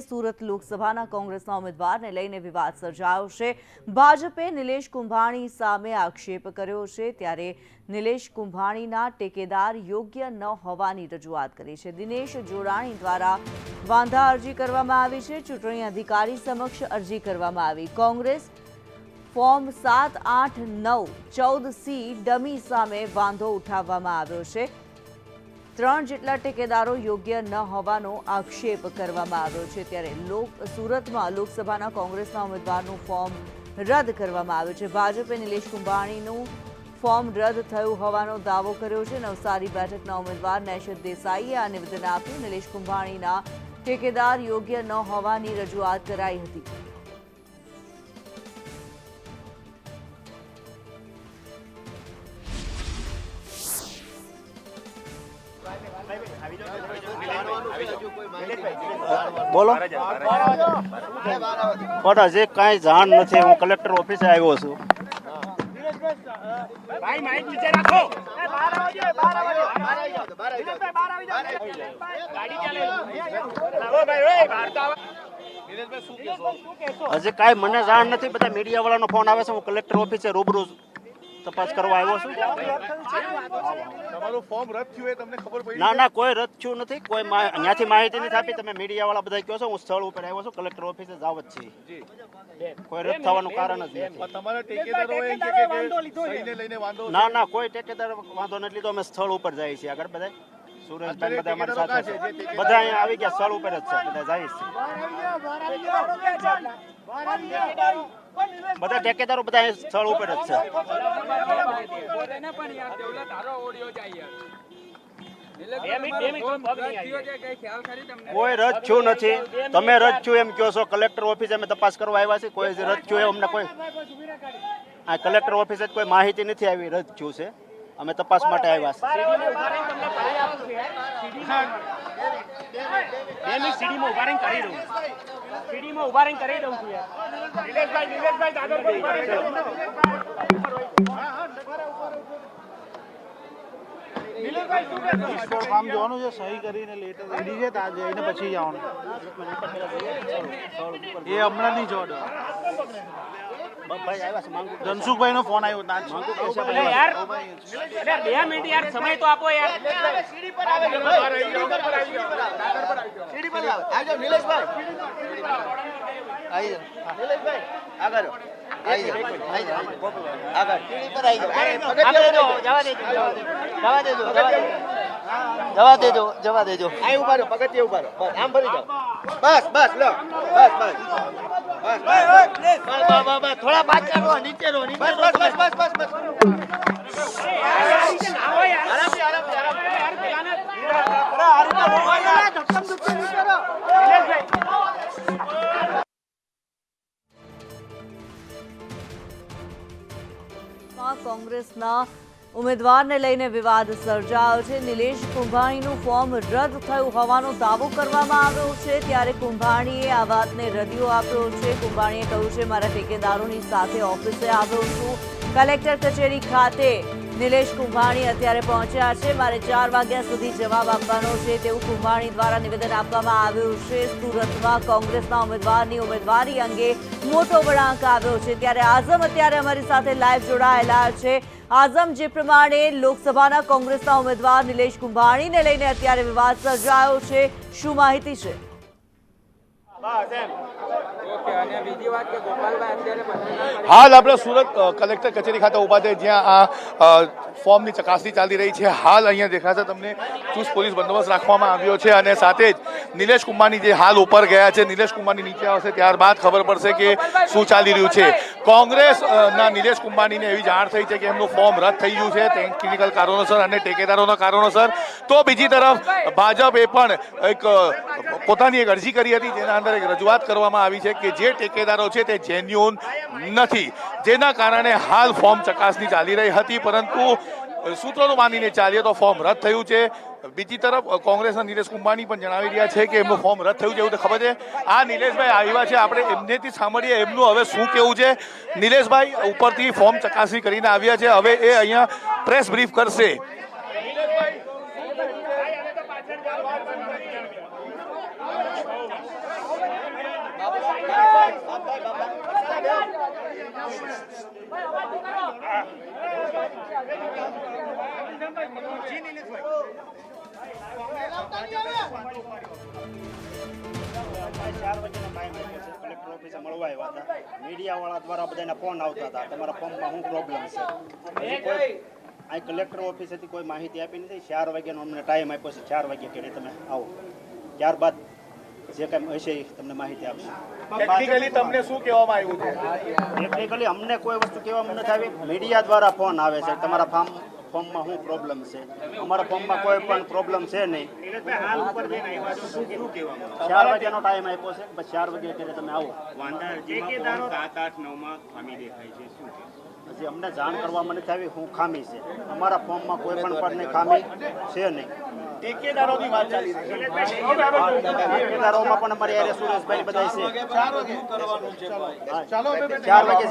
સુરત લોકસભાના કોંગ્રેસના ઉમેદવારને લઈને વિવાદ સર્જાયો છે. ભાજપે નિલેશ કુંભાણી સામે આક્ષેપ કર્યો છે. ત્યારે નિલેશ કુંભાણીના ટેકેદાર યોગ્ય ન હોવાની રજૂઆત કરી છે. દિનેશ જોડાણી દ્વારા વાંધા અરજી કરવામાં આવી છે. ચૂંટણી અધિકારી સમક્ષ અરજી કરવામાં આવી. કોંગ્રેસ ફોર્મ સાત આઠ નવ ચૌદ સી ડમી સામે વાંધો ઉઠાવવામાં આવ્યો છે. ત્રણ જેટલા ટેકેદારો યોગ્ય ન હોવાનો આક્ષેપ કરવામાં આવ્યો છે. ત્યારે લોક, સુરતમાં લોકસભાના કોંગ્રેસના ઉમેદવારનું ફોર્મ રદ કરવામાં આવ્યું છે. ભાજપે નિલેશ કુંભાણીનું ફોર્મ રદ થયું હોવાનો દાવો કર્યો છે. નવસારી બેઠકના ઉમેદવાર નૈશદ દેસાઈએ આ નિવેદન આપ્યું. નિલેશ કુંભાણીના ઠેકેદાર યોગ્ય ન હોવાની રજૂઆત કરાઈ હતી. બોલો. પણ હજી કાંઈ જાણ નથી હું કલેક્ટર ઓફિસે આવ્યો છું. ભાઈ માઇક નીચે રાખો. ગાડી ચાલે આવો ભાઈ ઓય બહાર તો આવો. હજી કાંઈ મને જાણ નથી બધા મીડિયા વાળાનો ફોન આવે છે હું કલેક્ટર ઓફિસે રૂબરૂ તપાસ કરવા આવ્યો છું. તમારું ફોર્મ રદ થયું એ તમને ખબર પડી ના ના કોઈ રદ થયું નથી. કોઈ અહીંયાથી માહિતી નથી આપી. તમે મીડિયા વાળા બધા કહો છો હું સ્થળ ઉપર આવ્યો છું કલેક્ટર ઓફિસે જાવ જ છે. કોઈ રદ થવાનું કારણ જ નથી. તમારા ટેકેદારો કે કે લઈને વાંધો ના ના કોઈ ટેકેદાર વાંધો નથી લીધો. અમે સ્થળ ઉપર જઈએ છીએ. આગળ બધા સુરેશભાઈ બધા અમારી સાથે. છે બધા અહીંયા આવી ગયા સ્થળ ઉપર જ છે બધા જાય છે. બધા ઠેકેદારો બધા સ્થળ ઉપર જ છે. કોઈ રદ છું નથી. તમે રદ છું એમ કહો છો કલેક્ટર ઓફિસે અમે તપાસ કરવા આવ્યા છે કોઈ રદ છું અમને કોઈ આ કલેક્ટર ઓફિસે જ કોઈ માહિતી નથી આવી રદ છું છે. અમે તપાસ માટે આવ્યા છીએ. સીડીમાં કરી દઉં. સીડીમાં ઊભા રહીને કરી દઉં. છું? કામ જોવાનું છે સહી કરીને લેટર રેડી છે ત્યાં જઈને પછી જવાનું. એ હમણાં નહીં જોડો ભાઈ આવ્યા છે નો ફોન આવ્યો યાર અરે બે મિનિટ યાર સમય તો આપો યાર. જવા દેજો જવા દેજો. આ ઊભા રહ્યો પગથિયે ઊભા રહ્યો બસ આમ ભરી જાઓ. બસ બસ લો. બસ બસ. થોડા પાછળ રહો નીચે રહો નીચે બસ બસ બસ બસ બસ બસ આવો યાર આરામથી આરામથી આરામથી યાર પેલાને માં કોંગ્રેસના ઉમેદવારને લઈને વિવાદ સર્જાયો છે. નિલેશ કુંભાણીનું ફોર્મ રદ થયું હોવાનો દાવો કરવામાં આવ્યો છે. ત્યારે કુંભાણીએ આ વાતને રદિયો આપ્યો છે. કુંભાણીએ કહ્યું છે, મારા ઠેકેદારોની સાથે ઓફિસે આવ્યો છું. કલેક્ટર કચેરી ખાતે નિલેશ કુંભાણી અત્યારે પહોંચ્યા છે. મારે ચાર વાગ્યા સુધી જવાબ આપવાનો છે. તેવું કુંભાણી દ્વારા નિવેદન આપવામાં આવ્યું છે. સુરતમાં કોંગ્રેસના ઉમેદવારની ઉમેદવારી અંગે મોટો વળાંક આવ્યો છે. ત્યારે આઝમ અત્યારે અમારી સાથે લાઈવ જોડાયેલા છે. આઝમ જે પ્રમાણે લોકસભાના કોંગ્રેસના ઉમેદવાર નિલેશ કુંભાણીને લઈને અત્યારે વિવાદ સર્જાયો છે. શું માહિતી છે? હાલ આપણે સુરત કલેક્ટર કચેરી ખાતે ઊભા છે જ્યાં આ ફોર્મની ચકાસણી ચાલી રહી છે. હાલ અહીંયા દેખાશે તમને ચુસ્ત પોલીસ બંદોબસ્ત રાખવામાં આવ્યો છે અને સાથે જ નિલેશ કુમારની જે હાલ ઉપર ગયા છે નિલેશ કુમારની નીચે આવશે ત્યારબાદ ખબર પડશે કે શું ચાલી રહ્યું છે. કોંગ્રેસના નિલેશ કુંભાનીને એવી જાણ થઈ છે કે એમનું ફોર્મ રદ થઈ ગયું છે ટેકનિકલ કારણોસર અને ટેકેદારોના કારણોસર. તો બીજી તરફ ભાજપે પણ એક પોતાની એક અરજી કરી હતી જેના અંદર એક રજૂઆત કરવામાં આવી છે કે જે ટેકેદારો છે તે જેન્યુન નથી. જેના કારણે હાલ ફોર્મ ચકાસણી ચાલી રહી હતી, પરંતુ સૂત્રોનું માનીને ચાલીએ તો ફોર્મ રદ થયું છે. બીજી તરફ, કોંગ્રેસના નિલેશ કુંભાણી પણ જણાવી રહ્યા છે કે એમનું ફોર્મ રદ થયું છે, એવું ખબર છે. આ નિલેશભાઈ આવ્યા છે, આપણે એમનેથી સાંભળીએ એમનું હવે શું કેવું છે. નિલેશભાઈ ઉપરથી ફોર્મ ચકાસણી કરીને આવ્યા છે. હવે એ અહીંયા પ્રેસ બ્રીફ કરશે. ચાર વચ્ચેનો ટાઈમ છે કલેક્ટર ઓફિસે મળવા આવ્યા હતા મીડિયાવાળા દ્વારા બધાના ફોન આવતા હતા તમારા પંપમાં શું પ્રોબ્લેમ છે અહીં કલેક્ટર ઓફિસેથી કોઈ માહિતી આપી નથી ચાર વાગ્યાનો અમને ટાઈમ આપ્યો છે ચાર વાગ્યા કે તમે આવો ત્યારબાદ જે કાંઈ હશે એ તમને માહિતી આપશે. ટેકનિકલી તમને શું કહેવામાં આવ્યું છે? ટેકનિકલી અમને કોઈ વસ્તુ કહેવામાં નથી આવી. મીડિયા દ્વારા ફોન આવે છે. તમારા ફાર્મ ફોર્મમાં શું પ્રોબ્લેમ છે? અમારા ફોર્મમાં કોઈ પણ પ્રોબ્લેમ છે નહીં. ચાર વાગ્યાનો ટાઈમ આપ્યો છે. બસ ચાર વાગ્યા ત્યારે તમે આવો. સાત આઠ નવમાં ખામી દેખાય છે. શું હજી અમને જાણ કરવામાં નથી આવી શું ખામી છે. અમારા ફોર્મમાં કોઈ પણ પરની ખામી છે નહીં. વાત ચાલી રહી છે. પણ અમારી યારે સુરેશભાઈ બધા છે. ચાર વાગે છે તમને ચાર વાગે?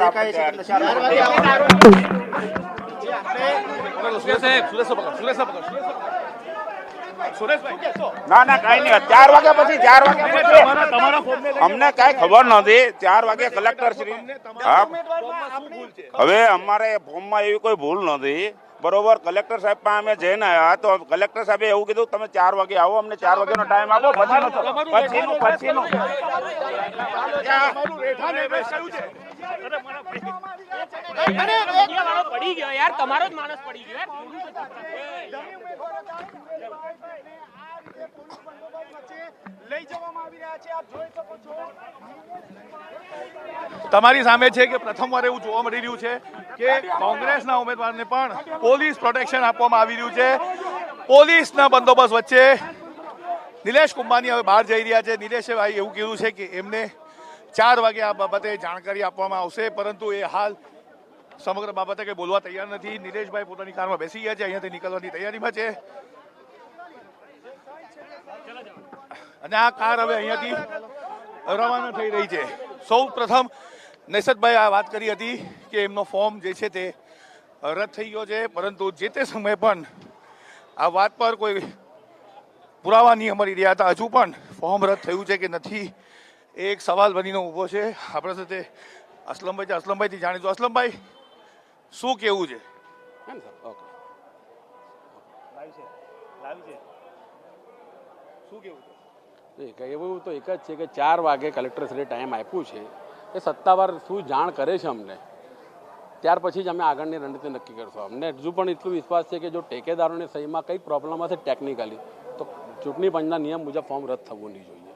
ના ના કઈ નહીં. ચાર વાગ્યા પછી ચાર વાગ્યા અમને કઈ ખબર નથી. ચાર વાગે કલેક્ટર શ્રી હવે અમારે ફોર્મમાં એવી કોઈ ભૂલ નથી. બરોબર કલેક્ટર સાહેબ પાસે અમે જઈને આવ્યા. તો કલેક્ટર સાહેબે એવું કીધું તમે ચાર વાગે આવો અમને ચાર વાગ્યાનો ટાઈમ આપો પછીનું પછીનું પડી ગયો યાર તમારો જ માણસ પડી ગયો તમારી સામે છે કે પ્રથમવાર એવું જોવા મળી રહ્યું છે કે કોંગ્રેસના ઉમેદવારને પણ પોલીસ પ્રોટેક્શન આપવામાં આવી રહ્યું છે. પોલીસના બંદોબસ્ત વચ્ચે નિલેશ કુંભાની હવે બહાર જઈ રહ્યા છે. નિલેશે ભાઈ એવું કીધું છે કે એમને ચાર વાગે આ બાબતે જાણકારી આપવામાં આવશે, પરંતુ એ હાલ સમગ્ર બાબતે કંઈ બોલવા તૈયાર નથી. નિલેશભાઈ પોતાની કારમાં બેસી ગયા છે. અહીંયાથી નીકળવાની તૈયારીમાં છે. અને આ કાર હવે અહીંયાથી રવાના થઈ રહી છે. સૌ પ્રથમ નૈસદભાઈ આ વાત કરી હતી કે એમનો ફોર્મ જે છે તે રદ થઈ ગયો છે પરંતુ જે તે સમયે પણ આ વાત પર કોઈ પુરાવા નહીં અમારી રહ્યા હતા. હજુ પણ ફોર્મ રદ થયું છે કે નથી એ એક સવાલ બનીને ઊભો છે. આપણા સાથે અસલમભાઈ છે. અસલમભાઈથી જાણીશું. અસલમભાઈ શું કેવું છે. શું કેવું છે? એવું તો એક જ છે કે ચાર વાગે કલેક્ટરશ્રીએ ટાઈમ આપ્યું છે. એ સત્તાવાર શું જાણ કરે છે અમને? ત્યાર પછી જ અમે આગળની રણનીતિ નક્કી કરશું. અમને હજુ પણ એટલું વિશ્વાસ છે કે જો ટેકેદારોને સહીમાં કંઈક પ્રોબ્લેમ હશે ટેકનિકલી તો ચૂંટણી પંચના નિયમ મુજબ ફોર્મ રદ થવું નહીં જોઈએ.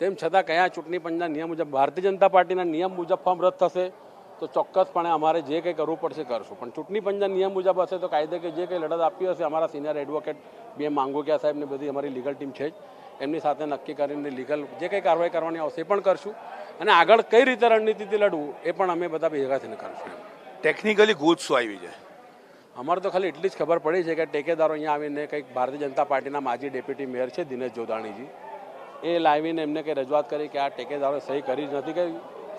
તેમ છતાં કયા ચૂંટણી પંચના નિયમ મુજબ, ભારતીય જનતા પાર્ટીના નિયમ મુજબ ફોર્મ રદ થશે, તો ચોક્કસપણે અમારે જે કંઈ કરવું પડશે કરશું. પણ ચૂંટણી પંચના નિયમ મુજબ હશે તો કાયદે કે જે કંઈ લડત આપી હશે, અમારા સિનિયર એડવોકેટ બે માંગોકિયા સાહેબને બધી અમારી લીગલ ટીમ છે જ. એમની સાથે નક્કી કરીને લીગલ જે કંઈ કાર્યવાહી કરવાની આવશે એ પણ કરશું. અને આગળ કઈ રીતે રણનીતિથી લડવું એ પણ અમે બધા ભેગા થઈને કરશું ટેકનિકલી ગુજ શું આવી છે? અમારે તો ખાલી એટલી જ ખબર પડી છે કે ટેકેદારો અહીંયા આવીને કંઈક ભારતીય જનતા પાર્ટીના માજી ડેપ્યુટી મેયર છે દિનેશ જોદાણીજી એ લાવીને એમને કંઈ રજૂઆત કરી કે આ ટેકેદારો સહી કરી જ નથી કે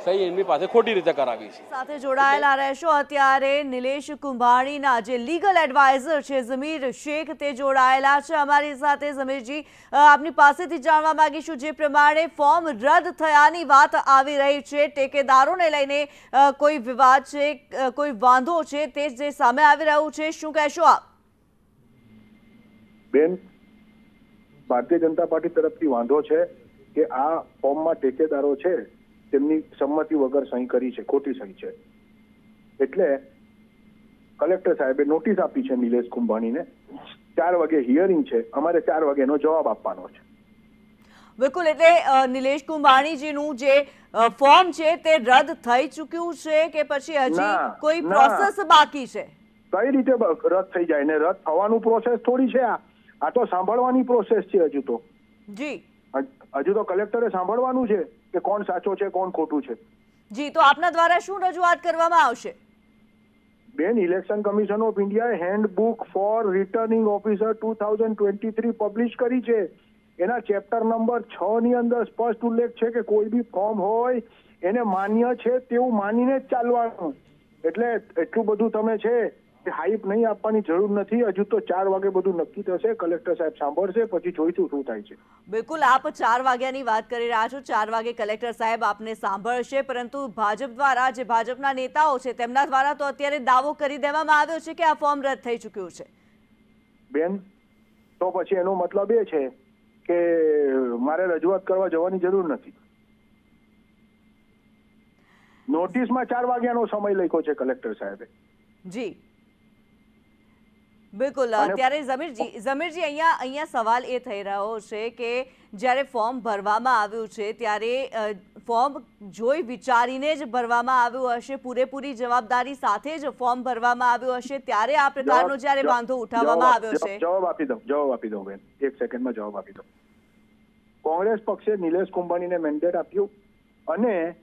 સહી એમની પાસે ખોટી રીતે કરાવી છે. સાથે જોડાયેલા રહેશો અત્યારે નિલેશ કુંભાણીના જે લીગલ એડવાઇઝર છે ઝમીર શેખ તે જોડાયેલા છે અમારી સાથે. ઝમીરજી આપની પાસેથી જાણવા માંગીશું જે પ્રમાણે ફોર્મ રદ થયાની વાત આવી રહી છે. ટેકેદારોને લઈને કોઈ વિવાદ છે કોઈ વાંધો છે તે જે સામે આવી રહ્યું છે શું કહેશો આપ? બેન ભારતીય જનતા પાર્ટી તરફથી વાંધો છે કે આ ફોર્મમાં ટેકેદારો છે તેમની સંમતિ વગર સહી કરી છે ખોટી સહી છે. એટલે કલેક્ટર સાહેબે નોટિસ આપી છે નિલેશ કુંભાણીને ચાર વાગે હિયરિંગ છે અમારે ચાર વાગ્યાનો જવાબ આપવાનો છે. બિલકુલ એટલે નિલેશ કુંભાણીજીનું જે ફોર્મ છે તે રદ થઈ ચૂક્યું છે કે પછી હજી કોઈ પ્રોસેસ બાકી છે? કઈ રીતે રદ થઈ જાય ને? રદ થવાનું પ્રોસેસ થોડી છે આ. આ તો સાંભળવાની પ્રોસેસ છે હજુ તો. જી. હજ- તો કલેક્ટરે સાંભળવાનું છે કે કોણ સાચો છે કોણ ખોટું છે. જી તો આપના દ્વારા શું રજૂઆત કરવામાં આવશે? બેન ઇલેક્શન કમિશન ઓફ ઇન્ડિયાએ handbook for returning officer two thousand twenty three publish કરી છે. એના ચેપ્ટર નંબર છ ની અંદર સ્પષ્ટ ઉલ્લેખ છે કે કોઈ બી ફોર્મ હોય એને માન્ય છે તેવું માનીને જ ચાલવાનું. એટલે એટલું બધું તમે છે હાઈપ નહીં આપવાની જરૂર નથી. હજુ તો ચાર વાગે બધું નક્કી થશે. કલેક્ટર સાહેબ સાંભળશે પછી જોઈશું શું થાય છે. બિલકુલ આપ ચાર વાગ્યાની વાત કરી રહ્યા છો. ચાર વાગે કલેક્ટર સાહેબ આપને સાંભળશે પરંતુ ભાજપ દ્વારા જે ભાજપના નેતાઓ છે તેમના દ્વારા તો અત્યારે દાવો કરી દેવામાં આવ્યો છે કે આ ફોર્મ રદ થઈ ચૂક્યું છે. બેન તો પછી એનો મતલબ એ છે કે મારે રજૂઆત કરવા જવાની જરૂર નથી. નોટિસમાં ચાર વાગ્યાનો સમય લખ્યો છે કલેક્ટર સાહેબે. જી. બિલકુલ. ત્યારે જમીરજી જમીરજી અહીંયા અહીંયા સવાલ એ થઈ રહ્યો છે કે જ્યારે ફોર્મ ભરવામાં આવ્યું છે ત્યારે ફોર્મ જોઈ વિચારીને જ ભરવામાં આવ્યું હશે પૂરેપૂરી જવાબદારી સાથે જ ફોર્મ ભરવામાં આવ્યું હશે ત્યારે આ પ્રકારનો જ્યારે વાંધો ઉઠાવવામાં આવ્યો છે? જવાબ- જવાબ આપી દઉં જવાબ આપી દઉં બેન. એક સેકન્ડમાં જવાબ આપી દઉં. કોંગ્રેસ પક્ષે નિલેશ કુંભાણીને મેન્ડેટ આપ્યું અને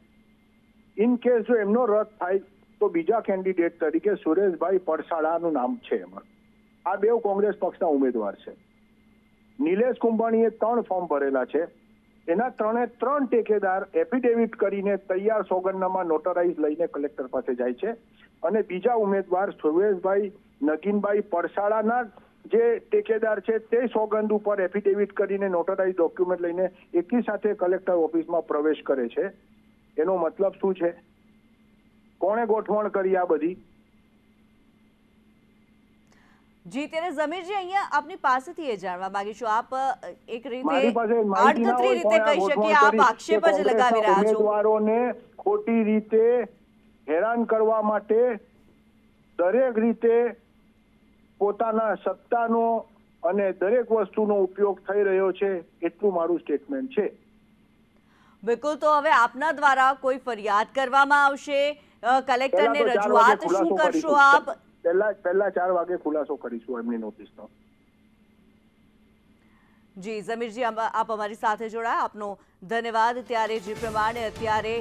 ઇન કેસ જો એમનો રદ થાય તો બીજા કેન્ડિડેટ તરીકે સુરેશભાઈ પડસાળાનું નામ છે એમાં. આ બે કોંગ્રેસ પક્ષના ઉમેદવાર છે. નિલેશ કુંભાણીએ ત્રણ ફોર્મ ભરેલા છે. એના ત્રણે ત્રણ ટેકેદાર એફિડેવિટ કરીને તૈયાર સોગંદનામા નોટરાઇઝ લઈને કલેક્ટર પાસે જાય છે. અને બીજા ઉમેદવાર સુરેશભાઈ નગીનભાઈ પડસાળાના જે ટેકેદાર છે તે સોગંદ ઉપર એફિડેવિટ કરીને નોટરાઇઝ ડોક્યુમેન્ટ લઈને એકી સાથે કલેક્ટર ઓફિસમાં પ્રવેશ કરે છે. એનો મતલબ શું છે? કોણે ગોઠવણ કરી આ બધી? જી ત્યારે જમીરજી અહીંયા આપની પાસેથી એ જાણવા માંગીશું. આપ એક રીતે આડકતરી રીતે કહી શકીએ આપ આક્ષેપ જ લગાવી રહ્યા છો. ઉમેદવારોને ખોટી રીતે હેરાન કરવા માટે દરેક રીતે પોતાના સત્તાનો અને દરેક વસ્તુનો ઉપયોગ થઈ રહ્યો છે એટલું મારું સ્ટેટમેન્ટ છે. બિલકુલ તો હવે આપના દ્વારા કોઈ ફરિયાદ કરવામાં આવશે? કલેક્ટરને રજૂઆત શું કરશો. આપ? પહેલા પહેલા ચાર વાગે ખુલાસો કરીશું એમની નોટિસનો જી, જમીરજી, આપ અમારી સાથે જોડાયા. આપનો ધન્યવાદ. ત્યારે જે પ્રમાણે અત્યારે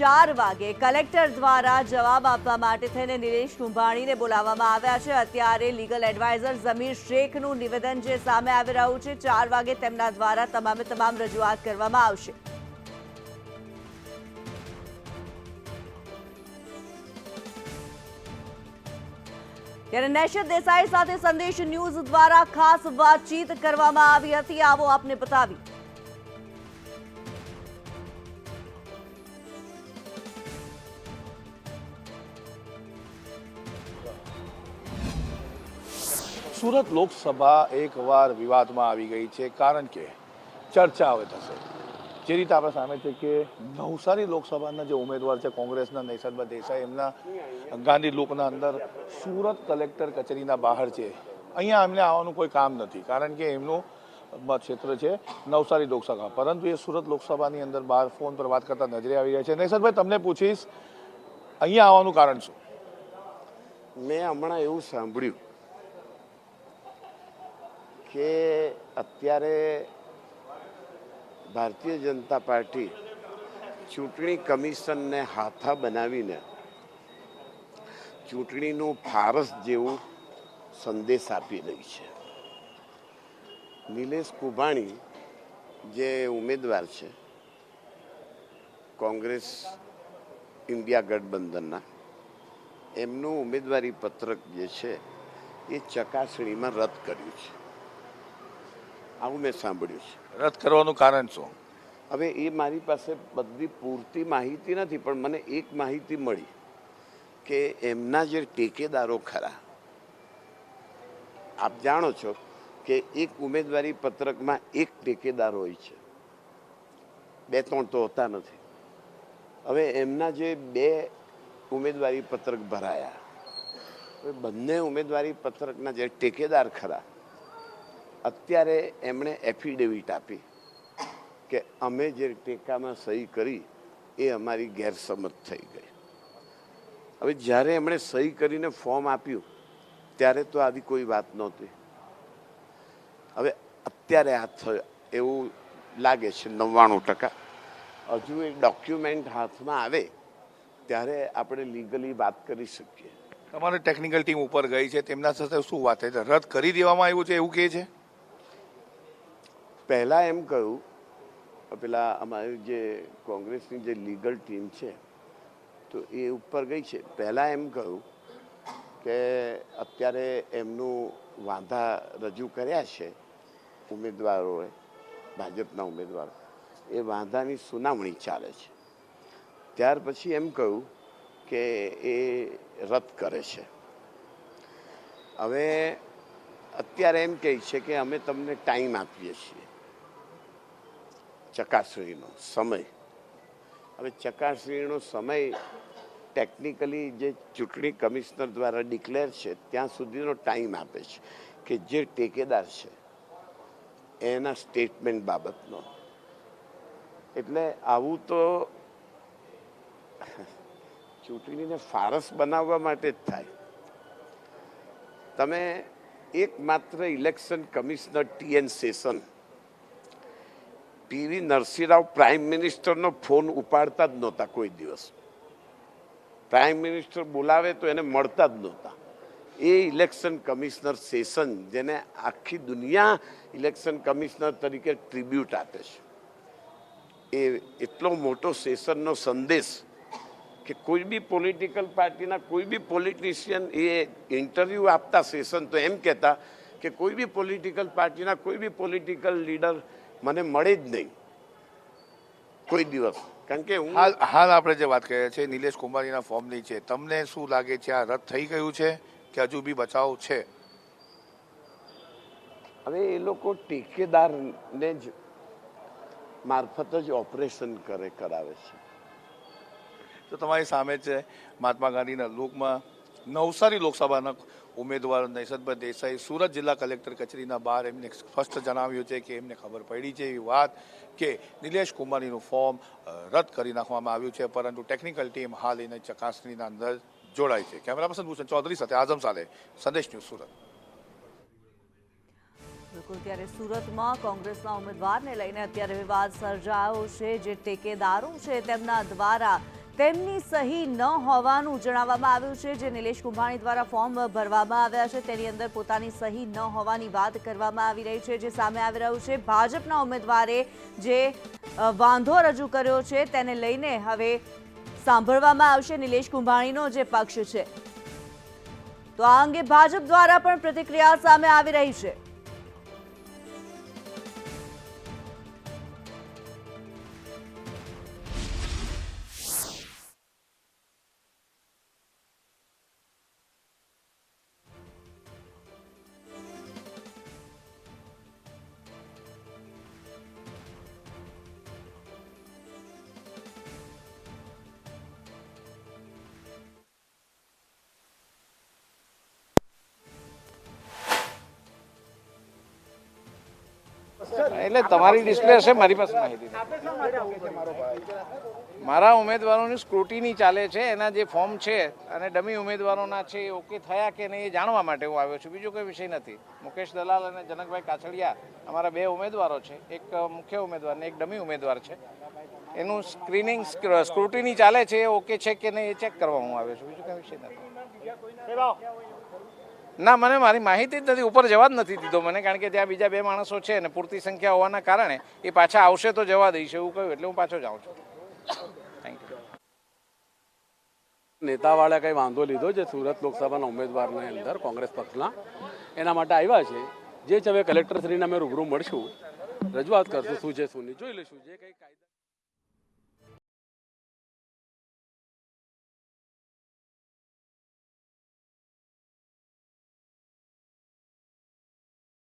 ચાર વાગે કલેક્ટર દ્વારા જવાબ આપવા માટે થઈને નિલેશ કુંભાણીને બોલાવવામાં આવ્યા છે. અત્યારે લીગલ એડવાઇઝર જમીર શેખનું નિવેદન જે સામે આવી રહ્યું છે, ચાર વાગે તેમના દ્વારા તમામે તમામ રજૂઆત કરવામાં આવશે. ત્યારે નેશદ દેસાઈ સાથે સંદેશ ન્યૂઝ દ્વારા ખાસ વાતચીત કરવામાં આવી હતી. આવો આપને બતાવી. સુરત લોકસભા એકવાર વિવાદમાં આવી ગઈ છે. કારણ કે ચર્ચા હવે થશે. જે રીતે આપણે સામે છે કે નવસારી લોકસભાના જે ઉમેદવાર છે, કોંગ્રેસના નૈસદભાઈ દેસાઈ, એમના ગાંધી લોકના અંદર સુરત કલેક્ટર કચેરીના બહાર છે. અહીંયા એમને આવવાનું કોઈ કામ નથી, કારણ કે એમનું ક્ષેત્ર છે નવસારી લોકસભા. પરંતુ એ સુરત લોકસભાની અંદર બહાર ફોન પર વાત કરતા નજરે આવી રહ્યા છે. નૈસદભાઈ, તમને પૂછીશ, અહીંયા આવવાનું કારણ શું? મેં હમણાં એવું સાંભળ્યું કે અત્યારે ભારતીય જનતા પાર્ટી ચૂંટણી કમિશનને હાથા બનાવીને ચૂંટણીનું ફારસ જેવું સંદેશ આપી રહી છે. નિલેશ કુભાણી જે ઉમેદવાર છે, કોંગ્રેસ ઇન્ડિયા ગઠબંધનના, એમનું ઉમેદવારી પત્રક જે છે એ ચકાસણીમાં રદ કર્યું છે. આવું મેં સાંભળ્યું છે. રદ કરવાનું કારણ શું? હવે એ મારી પાસે બધી પૂરતી માહિતી નથી પણ મને એક માહિતી મળી કે એમના જે ટેકેદારો ખરા. આપ જાણો છો કે એક ઉમેદવારી પત્રકમાં એક ટેકેદાર હોય છે. બે ત્રણ તો હોતા નથી. હવે એમના જે બે ઉમેદવારી પત્રક ભરાયા બંને ઉમેદવારી પત્રકના જે ટેકેદાર ખરા અત્યારે એમણે એફિડેવિટ આપી કે અમે જે ટેકામાં સહી કરી, એ અમારી ગેરસમજ થઈ ગઈ. હવે જ્યારે એમણે સહી કરીને ફોર્મ આપ્યું, ત્યારે તો આવી કોઈ વાત નહોતી. હવે અત્યારે આ થયો, એવું લાગે છે નવ્વાણું ટકા. હજુ એ ડોક્યુમેન્ટ હાથમાં આવે, ત્યારે આપણે લીગલી વાત કરી શકીએ. તમારી ટેકનિકલ ટીમ ઉપર ગઈ છે, તેમના સાથે શું વાત થઈ? રદ કરી દેવામાં આવ્યું છે, એવું કહે છે? પહેલાં એમ કહ્યું પેલા અમારી જે કોંગ્રેસની જે લીગલ ટીમ છે, તો એ ઉપર ગઈ છે. પહેલાં એમ કહ્યું કે અત્યારે એમનું વાંધા રજૂ કર્યા છે ઉમેદવારોએ, ભાજપના ઉમેદવારો, એ વાંધાની સુનાવણી ચાલે છે. ત્યાર પછી એમ કહ્યું કે એ રદ કરે છે. હવે અત્યારે એમ કહે છે કે અમે તમને ટાઈમ આપીએ છીએ. ચકાસણીનો સમય. હવે ચકાસણીનો સમય ટેકનિકલી જે ચૂંટણી કમિશનર દ્વારા ડિક્લેર છે, ત્યાં સુધીનો ટાઈમ આપે છે કે જે ટેકેદાર છે, એના સ્ટેટમેન્ટ બાબતનો. એટલે આવું તો ચૂંટણીને ફારસ બનાવવા માટે જ થાય. તમે એકમાત્ર election commissioner T N Seshan P V Narasimha Rao prime મિનિસ્ટરનો phone ઉપાડતા જ નહોતા કોઈ દિવસ. પ્રાઇમ મિનિસ્ટર બોલાવે તો એને મળતા જ નહોતા. એ ઇલેક્શન કમિશનર સેશન જેને આખી દુનિયા ઇલેક્શન કમિશનર તરીકે ટ્રિબ્યુટ આપે છે. એ એટલો મોટો સેશનનો સંદેશ કે કોઈ બી પોલિટિકલ પાર્ટીના કોઈ બી પોલિટિશિયન એ ઇન્ટરવ્યૂ આપતા સેશન તો એમ કહેતા કે કોઈ બી પોલિટિકલ પાર્ટીના કોઈ બી પોલિટિકલ લીડર મને મળે જ નહીં. કોઈ દિવસ. કારણ કે હું હાલ હાલ આપણે જે વાત કરીએ છીએ નિલેશ કુમારીના ફોર્મની છે તમને શું લાગે છે આ રદ થઈ ગયું છે કે હજુ બી બચાવ છે? હવે એ લોકો ટેકેદારને જ મારફત જ ઓપરેશન કરે કરાવે છે. તો તમારી સામે છે મહાત્મા ગાંધીના લોકમાં નવસારી લોકસભાના ઉમેદવાર નૈસદભાઈ દેસાઈ સુરત જિલ્લા કલેક્ટર કચેરીના બહાર એમને સ્પષ્ટ જણાવ્યું છે કે એમને ખબર પડી છે એવી વાત કે નિલેશ કુમારીનું ફોર્મ રદ કરી નાખવામાં આવ્યું છે, પરંતુ ટેકનિકલ ટીમ હાલ એને ચકાસણીના અંદર જોડાય છે. કેમેરા પર્સન ભૂષણ ચૌધરી સાથે આઝમ સાથે સંદેશ ન્યૂઝ સુરત. બિલકુલ, ત્યારે સુરતમાં કોંગ્રેસના ઉમેદવારને લઈને અત્યારે વિવાદ સર્જાયો છે. જે ટેકેદારો છે તેમના દ્વારા તેમની સહી ન હોવાનું જણાવવામાં આવ્યું છે, જે નિલેશ કુંભાણી દ્વારા ફોર્મ ભરવામાં આવ્યા છે. તેની અંદર પોતાની સહી ન હોવાની વાત કરવામાં આવી રહી છે, જે સામે આવી રહ્યું છે. ભાજપના ઉમેદવારે જે વાંધો રજૂ કર્યો છે, તેને લઈને હવે સાંભળવામાં આવશે નિલેશ કુંભાણીનો જે પક્ષ છે. તો આ અંગે ભાજપ દ્વારા પણ પ્રતિક્રિયા સામે આવી રહી છે. એટલે તમારી ડિસ્પ્લે હશે, મારી પાસે માહિતી મારા ઉમેદવારોની સ્ક્રુટીની ચાલે છે, એના જે ફોર્મ છે અને ડમી ઉમેદવારોના છે, એ ઓકે થયા કે નહીં એ જાણવા માટે હું આવ્યો છું. બીજો કોઈ વિષય નથી. મુકેશ દલાલ અને જનકભાઈ કાછડિયા અમારા બે ઉમેદવારો છે. એક મુખ્ય ઉમેદવાર ને એક ડમી ઉમેદવાર છે. એનું સ્ક્રીનિંગ સ્ક્રુટીની ચાલે છે, એ ઓકે છે કે નહીં, એ ચેક કરવા હું આવ્યો છું. બીજું કોઈ વિષય નથી. ના, મને મારી માહિતી જ નથી. ઉપર જવા જ નથી દીધો મને, કારણ કે ત્યાં બીજા બે માણસો છે અને પૂરતી સંખ્યા હોવાના કારણે એ પાછા આવશે તો જવા દઈશ એવું કહ્યું, એટલે હું પાછો જાઉં છું. થેન્ક યુ નેતાવાળા કંઈ વાંધો લીધો છે સુરત લોકસભાના ઉમેદવારની અંદર કોંગ્રેસ પક્ષના? એના માટે આવ્યા છે. જે છે હવે કલેક્ટરશ્રીને અમે રૂબરૂ મળશું. રજૂઆત કરશું, શું છે, શું નહીં. જોઈ લઈશું, જે કંઈ કાયદા